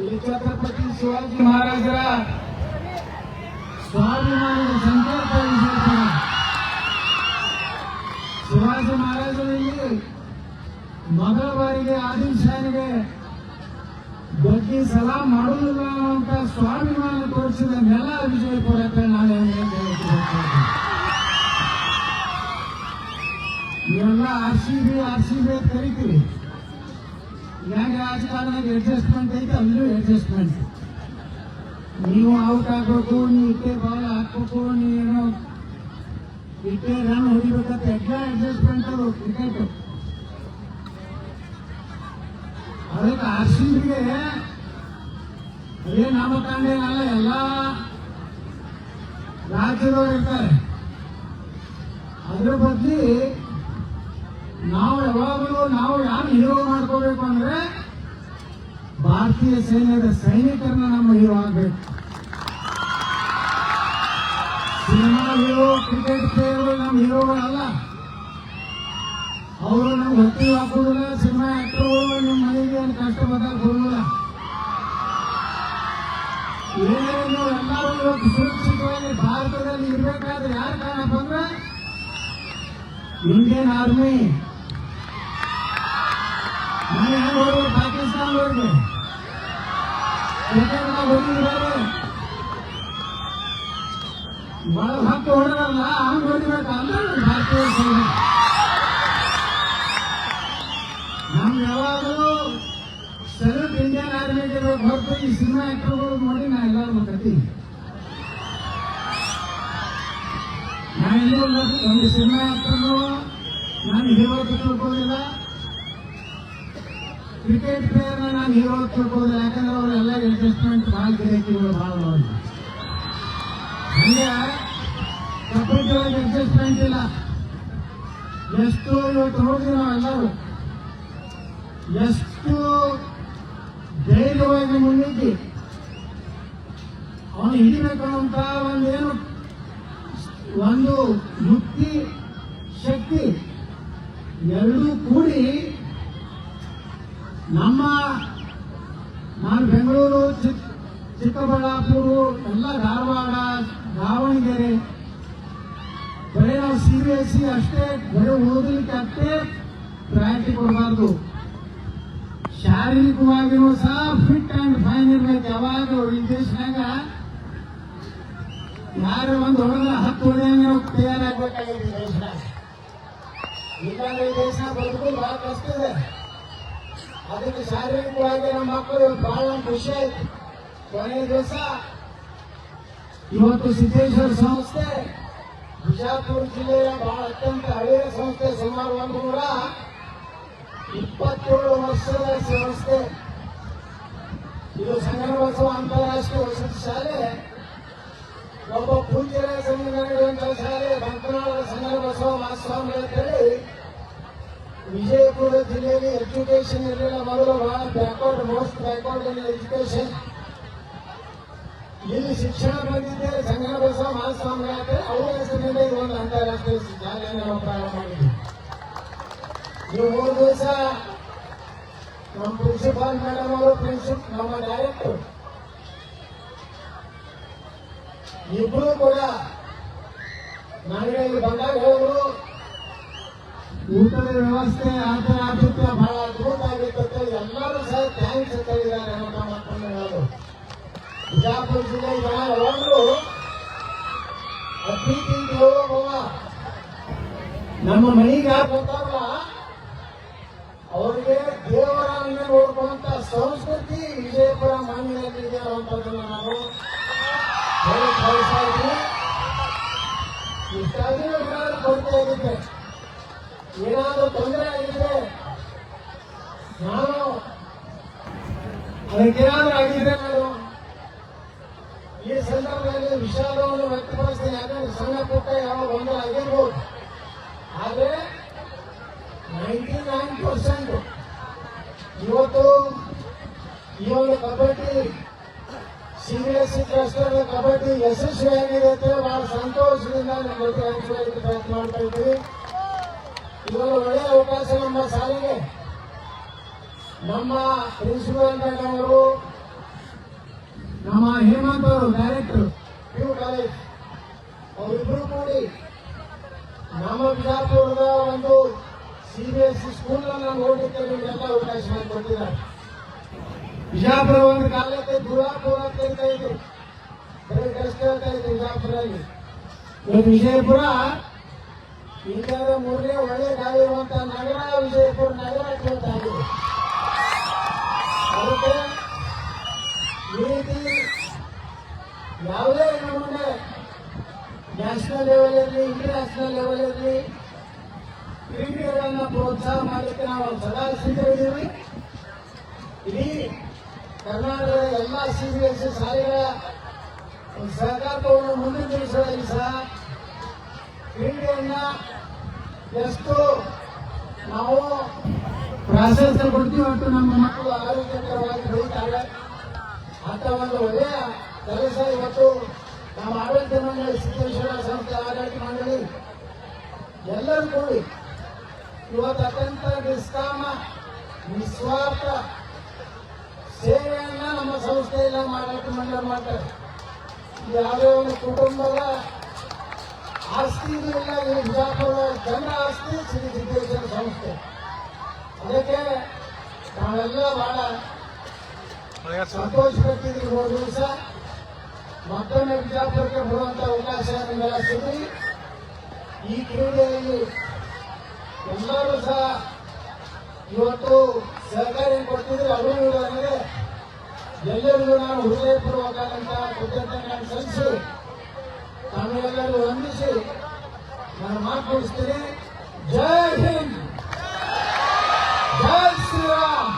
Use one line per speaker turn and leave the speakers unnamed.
ಇಲ್ಲಿ ಛತ್ರಪತಿ ಶಿವಾಜಿ ಮಹಾರಾಜರ ಸ್ವಾಭಿಮಾನದ ಸಂಕಲ್ಪ ಶಿವಾಜಿ ಮಹಾರಾಜರಲ್ಲಿ ಮೊದಲ ಬಾರಿಗೆ ಆದಿಲ್ ಶಾನಿಗೆ ಬಗ್ಗೆ ಸಲಾಂ ಮಾಡುವುದಿಲ್ಲ ಅಂತ ಸ್ವಾಭಿಮಾನ ತೋರಿಸಿದ ನೆಲ ವಿಜಯಪುರ ನಾನು ನೀವೆಲ್ಲ R C B, R C B ಅಂತ ಕರಿತೀವಿ ಈಗ ರಾಜಕಾರಣದಾಗ ಅಡ್ಜಸ್ಟ್ಮೆಂಟ್ ಐತೆ ಅಲ್ಲೂ ಅಡ್ಜಸ್ಟ್ಮೆಂಟ್ ನೀವು ಔಟ್ ಆಗ್ಬೇಕು ನೀವು ಇಟ್ಟೆ ಬಾಲ್ ಹಾಕ್ಬೇಕು ನೀವೇನೋ ಇಟ್ಟೆ ರನ್ ಹೊಡಿಬೇಕಂತ ಎಲ್ಲ ಅಡ್ಜಸ್ಟ್ಮೆಂಟ್ ಅದು ಕ್ರಿಕೆಟ್ ಅದಕ್ಕೆ ಆರ್ ಸಿ ಬಿಗೆ ಅದೇ ನಾಮಕಾಂಡೇನಲ್ಲ ಎಲ್ಲ ರಾಜ್ಯದವರು ಇರ್ತಾರೆ ಅದ್ರ ಬದ್ಲಿ ಹೀರೋ ಮಾಡ್ಕೋಬೇಕು ಅಂದ್ರೆ ಭಾರತೀಯ ಸೈನ್ಯದ ಸೈನಿಕರನ್ನ ನಮ್ಮ ಹೀರೋ ಆಗ್ಬೇಕು. ಸಿನಿಮಾ ಹೀರೋ, ಕ್ರಿಕೆಟ್ ಪ್ಲೇಯರ್ಗಳು ನಮ್ಮ ಹೀರೋಗಳಲ್ಲ. ಅವರು ನಮ್ಗೆ ಹೊತ್ತಿ ಹಾಕೋದಿಲ್ಲ ಸಿನಿಮಾ ಆಕ್ಟರ್ಗಳು ನಿಮ್ಮ ಮನೆಗೆ ಏನು ಕಷ್ಟ ಬಂದಾಗ ಕೊಡೋದಿಲ್ಲ. ಏನೇನು ಎಲ್ಲರೂ ಇವತ್ತು ಸುರಕ್ಷಿತವಾಗಿ ಭಾರತದಲ್ಲಿ ಇರಬೇಕಾದ್ರೆ ಯಾರು ಕಾರಣಪ್ಪ ಅಂದ್ರೆ ಇಂಡಿಯನ್ ಆರ್ಮಿ. ಮನೆ ಯಾರು ಹೋದ್ರು ಪಾಕಿಸ್ತಾನ ಹೋಗಿ ಬಹಳ ಹತ್ತು ಹೊಡೆದಲ್ಲ ಹಂಗ್ ಸೈನ್ಯ ನಮ್ಗೆ ಯಾವಾಗಲೂ ಸೆಲ್ಯೂಟ್ ಇಂಡಿಯನ್ ಆರ್ಮಿಗೆ ಇರೋದು ಹೊರತು ಈ ಸಿನಿಮಾ ಆಕ್ಟರ್ಗಳು ನೋಡಿ ನಾ ಎಲ್ಲರೂ ಕತ್ತೀನಿ ನಾನು ಇಲ್ಲಿ ಒಂದು ಸಿನಿಮಾ ಆಕ್ಟರ್ನು ನಾನು ಹೀರೋ ತಿಳ್ಕೊಳ್ಳೋದಿಲ್ಲ ಕ್ರಿಕೆಟ್ ಪ್ಲೇಯರ್ ನಾನು ಹೀರೋ ತಿಳ್ಕೊಳ್ಳೋದಿಲ್ಲ ಯಾಕಂದ್ರೆ ಅವರೆಲ್ಲ ಅಡ್ಜಸ್ಟ್ಮೆಂಟ್ ಭಾಳ ಗಿರಾಕಿಗಳು ಭಾಳ ನೋಡಿ. ಹಂಗೆ ಪ್ರಪಂಚವಾಗಿ ಅಡ್ಜಸ್ಟ್ಮೆಂಟ್ ಇಲ್ಲ. ಎಷ್ಟು ಇವತ್ತು ನೋಡಿದ್ವಿ ನಾವೆಲ್ಲರೂ? ಎಷ್ಟು ಧೈರ್ಯವಾಗಿ ಮುನ್ನುಗ್ಗಿ ಅವನು ಹಿಡಿಬೇಕು ಅಂತ ಒಂದೇನು ಒಂದು ಯುಕ್ತಿ ಶಕ್ತಿ ಎರಡೂ ಕೂಡಿ ನಮ್ಮ, ನಾನು ಬೆಂಗಳೂರು, ಚಿಕ್, ಚಿಕ್ಕಬಳ್ಳಾಪುರ, ಎಲ್ಲ ಧಾರವಾಡ, ದಾವಣಗೆರೆ ಬರೀ ನಾವು ಸಿ ಬಿ ಎಸ್ ಸಿ ಅಷ್ಟೇ, ಬರೀ ಓದಲಿಕ್ಕೆ ಅಷ್ಟೇ ಪ್ರಯಾರಿಟಿ ಕೊಡಬಾರ್ದು. ಶಾರೀರಿಕವಾಗಿರೋ ಸಹ ಫಿಟ್ ಅಂಡ್ ಫೈನ್ ಇರ್ಬೇಕು. ಯಾವಾಗ ಈ ದೇಶನಾಗ ಯಾರು ಒಂದು ಹೊಡೆದ್ರೆ ಹತ್ತು ಹೊಡೆಯಂಗೆ ನಾವು ತಯಾರಾಗಬೇಕಾಗಿದೆ ದೇಶನಾಗ ಇಲ್ಲಾಂದ್ರೆ ಈ ದೇಶ ಬದುಕು ಬಹಳ ಕಷ್ಟ ಇದೆ. ಅದಕ್ಕೆ ಶಾರೀರಿಕವಾಗಿ ನಮ್ಮ ಮಕ್ಕಳು ಬಹಳ ಖುಷಿ ಆಯ್ತು. ಕೊನೆಯ ದಿವಸ ಇವತ್ತು ಸಿದ್ದೇಶ್ವರ ಸಂಸ್ಥೆ, ಬಿಜಾಪುರ ಜಿಲ್ಲೆಯ ಬಹಳ ಅತ್ಯಂತ ಹಳೆಯ ಸಂಸ್ಥೆ, ಸುಮಾರು ಒಂದು ನೂರ ಇಪ್ಪತ್ತೇಳು ವರ್ಷದ ಸಂಸ್ಥೆ. ಇದು ಸಂಗ್ರಹೋತ್ಸವ ಅಂತಾರಾಷ್ಟ್ರೀಯ ವಸತಿ ಶಾಲೆ. ಒಬ್ಬ ಪೂಜ್ಯರ ಸಂಘ ಶಾಲೆ ಬಂಕನಾಳದ ಸಂಗ್ರಹೋತ್ಸವ ಮಾಸ್ವಾಮಿ ಅಂತೇಳಿ ವಿಜಯಪುರ ಜಿಲ್ಲೆಯಲ್ಲಿ ಎಜುಕೇಶನ್ ಇರಲಿಲ್ಲ. ಮೊದಲು ಬಹಳ backward most backward in education ಇಲ್ಲಿ ಶಿಕ್ಷಣ ಬಂದಿದ್ದೆ ಸಂಘ ಬಸವ ಮಹಾಸ್ವಾಮಿ ಆದರೆ ಅವರ ಹೆಸರಿನಿಂದ ಇದು ಒಂದು ಅಂತಾರಾಷ್ಟ್ರೀಯ ನಾವು ಪ್ರಾರಂಭ ಮಾಡಿದ್ವಿ. ನೀವು ಮೂರು ದಿವಸ ನಮ್ಮ ಪ್ರಿನ್ಸಿಪಾಲ್ ಮೇಡಮ್ ಅವರು ಪ್ರಿನ್ಸಿಪ್ ನಮ್ಮ ಡೈರೆಕ್ಟರ್ ಇಬ್ಬರು ಕೂಡ ನನಗೆ ಇಲ್ಲಿ ಬಂದಾಗ ಹೇಳಿದ್ರು ಊಟದ ವ್ಯವಸ್ಥೆ ಆತರ ಆಗುತ್ತೆ, ಬಹಳ ಅದ್ಭುತ ಆಗಿತ್ತು ಎಲ್ಲರೂ ಸಹ ಅಂತ ಹೇಳಿದ್ದಾರೆ ನಮ್ಮ ಮಕ್ಕಳನ್ನ ಹೇಳೋದು ಬಿಜಾಪುರ ಜಿಲ್ಲೆ ಜನ ನಮ್ಮ ಮನೆಗೆ ಬರ್ತಾರಲ್ಲ ಅವರಿಗೆ ದೇವರ ಹಂಗೆ ನೋಡ್ಕೊಂತ ಸಂಸ್ಕೃತಿ ವಿಜಯಪುರ ಮಣ್ಣಿನಲ್ಲಿ ಇದೆ ಅನ್ನುವಂಥದ್ದನ್ನ ನಾವು. ಹೇಳಿ ಕಳಿಸ್ತಾ ಇದ್ದೀವಿ ಇಷ್ಟಾದ್ರೂ ಏನಾದ್ರೂ ತೊಂದರೆ ಆಗಿದ್ರೆ ನಾನು ಅದಕ್ಕೇನಾದ್ರೂ ಆಗಿದ್ರೆ ನಾನು ಈ ಸಂದರ್ಭದಲ್ಲಿ ವಿಷಾದವನ್ನು ವ್ಯಕ್ತಪಡಿಸ್ತೀನಿ. ಯಾಕಂದ್ರೆ ಸಣ್ಣ ಪುಟ್ಟ ಯಾವ ಗೊಂದಲ ಆಗಿರ್ಬೋದು. ಆದ್ರೆ ನೈಂಟಿ ನೈನ್ ಪರ್ಸೆಂಟ್ ಇವತ್ತು ಈ ಒಂದು ಕಬಡ್ಡಿ ಸಿಬಿಎಸ್ಸಿ ಕ್ಲಸ್ಟರ್ ಕಬಡ್ಡಿ ಯಶಸ್ವಿಯಾಗಿದೆ ಅಂತ ಹೇಳಿ ಬಹಳ ಸಂತೋಷದಿಂದ ಹಂಚಿಕೊಳ್ಳಲಿಕ್ಕೆ ಪ್ರಯತ್ನ ಮಾಡ್ತಾ ಇದ್ದೀವಿ. ಇದೊಂದು ಒಳ್ಳೆಯ ಅವಕಾಶ ನಮ್ಮ ಸಾಲಿಗೆ ನಮ್ಮ ಪ್ರಿನ್ಸಿಪಲ್ ಅವರು ನಮ್ಮ ಹೇಮಂತ್ ಅವರು, ಡೈರೆಕ್ಟರ್ ಪಿ ಯು ಕಾಲೇಜ್ ಅವರಿಬ್ಬರು ಕೂಡಿ ನಮ್ಮ ಬಿಜಾಪುರದ ಒಂದು C B S C school ಅನ್ನು ನೋಡಲಿಕ್ಕೆ ನಿಮಗೆಲ್ಲ ಅವಕಾಶ ಮಾಡಿಕೊಟ್ಟಿದ್ದಾರೆ. ಬಿಜಾಪುರ ಒಂದು ಕಾಲಕ್ಕೆ ದುರಾಪುರ ಅಂತ ಹೇಳ್ತಾ ಇದ್ರು. ಕಷ್ಟ ಹೇಳ್ತಾ ಇದ್ರು ವಿಜಯಪುರ ಇಂಡಿಯಾದ ಮೂರನೇ ಒಳ್ಳೆ ಗಾಳಿ ನಗರ ವಿಜಯಪುರ ನಗರ ಕೇಳ್ತಾಗಿದೆ ಅದಕ್ಕೆ ಈ ರೀತಿ ಯಾವುದೇ ನಮ್ಮನ್ನ ನ್ಯಾಷನಲ್ ಲೆವೆಲ್ ಇರಲಿ ಇಂಟರ್ನ್ಯಾಷನಲ್ ಲೆವೆಲ್ ಇರಲಿ ಕ್ರೀಡೆಗಳನ್ನ ಪ್ರೋತ್ಸಾಹ ಮಾಡಲಿಕ್ಕೆ ನಾವು ಸದಾ ಸಿದ್ಧರಿದ್ದೀವಿ. ಇಡೀ ಕರ್ನಾಟಕದ ಎಲ್ಲ ಸಿ ಬಿ ಎಸ್ ಸಿ ಶಾಲೆಗಳ ಸಹಕಾರವನ್ನು ಮುಂದಿನ ದಿವಸಗಳಲ್ಲಿ ಸಹ ಕ್ರೀಡೆಯನ್ನ ಎಷ್ಟು? ನಾವು ಪ್ರಾಶಸ್ತ್ಯ ಕೊಡ್ತೀವಿ ಅಂತ ನಮ್ಮ ಮಕ್ಕಳು ಆರೋಗ್ಯಕರವಾಗಿ ಬೆಳೀತಾರೆ. ಅಂತ ಒಂದು ಒಳ್ಳೆಯ ಕೆಲಸ ಇವತ್ತು ನಮ್ಮ ಆಡಳಿತ ಮಂಡಳಿ, ಸಿದ್ದೇಶ್ವರ ಸಂಸ್ಥೆ ಆಡಳಿತ ಮಂಡಳಿ. ಎಲ್ಲರೂ ಕೂಡಿ ಇವತ್ತು ಅತ್ಯಂತ ನಿಷ್ಕಾಮ, ನಿಸ್ವಾರ್ಥ ಸೇವೆಯನ್ನ ನಮ್ಮ ಸಂಸ್ಥೆಯಿಂದ ಆಡಳಿತ ಮಂಡಳಿ ಮಾಡ್ತಾರೆ. ಯಾವುದೇ ಒಂದು ಕುಟುಂಬದ ಆಸ್ತಿ ಇದು ಇಲ್ಲ ಇದು ಬಿಜಾಪುರ ಜನರ ಆಸ್ತಿ ಶ್ರೀ ಸಿದ್ದೇಶ್ವರ ಸಂಸ್ಥೆ. ಅದಕ್ಕೆ ನಾವೆಲ್ಲ ಬಹಳ ಸಂತೋಷ ಪಟ್ಟಿದ್ವಿ ಮೂರು ದಿವಸ ಮತ್ತೊಮ್ಮೆ ಬಿಜಾಪುರಕ್ಕೆ ಬರುವಂತ ನಿಮ್ಮೆಲ್ಲ ಸಿಗಲಿ. ಈ ಕ್ರೀಡೆಯಲ್ಲಿ ಎಲ್ಲರೂ ಸಹ ಇವತ್ತು ಸಹಕಾರ ಕೊಡ್ತಿದ್ರೆ ಅವರು ಅನ್ನೋದೇ ಎಲ್ಲರಿಗೂ ನಾನು ಹೃದಯಪೂರ್ವಕವಾದಂತಹ ಕೃತಜ್ಞತೆಗಳನ್ನು ಸಲ್ಲಿಸಿ కన్నయ్యలు అందించి మన మాట్లాడిస్తేనే జై హింద్. జై శ్రీరామ్.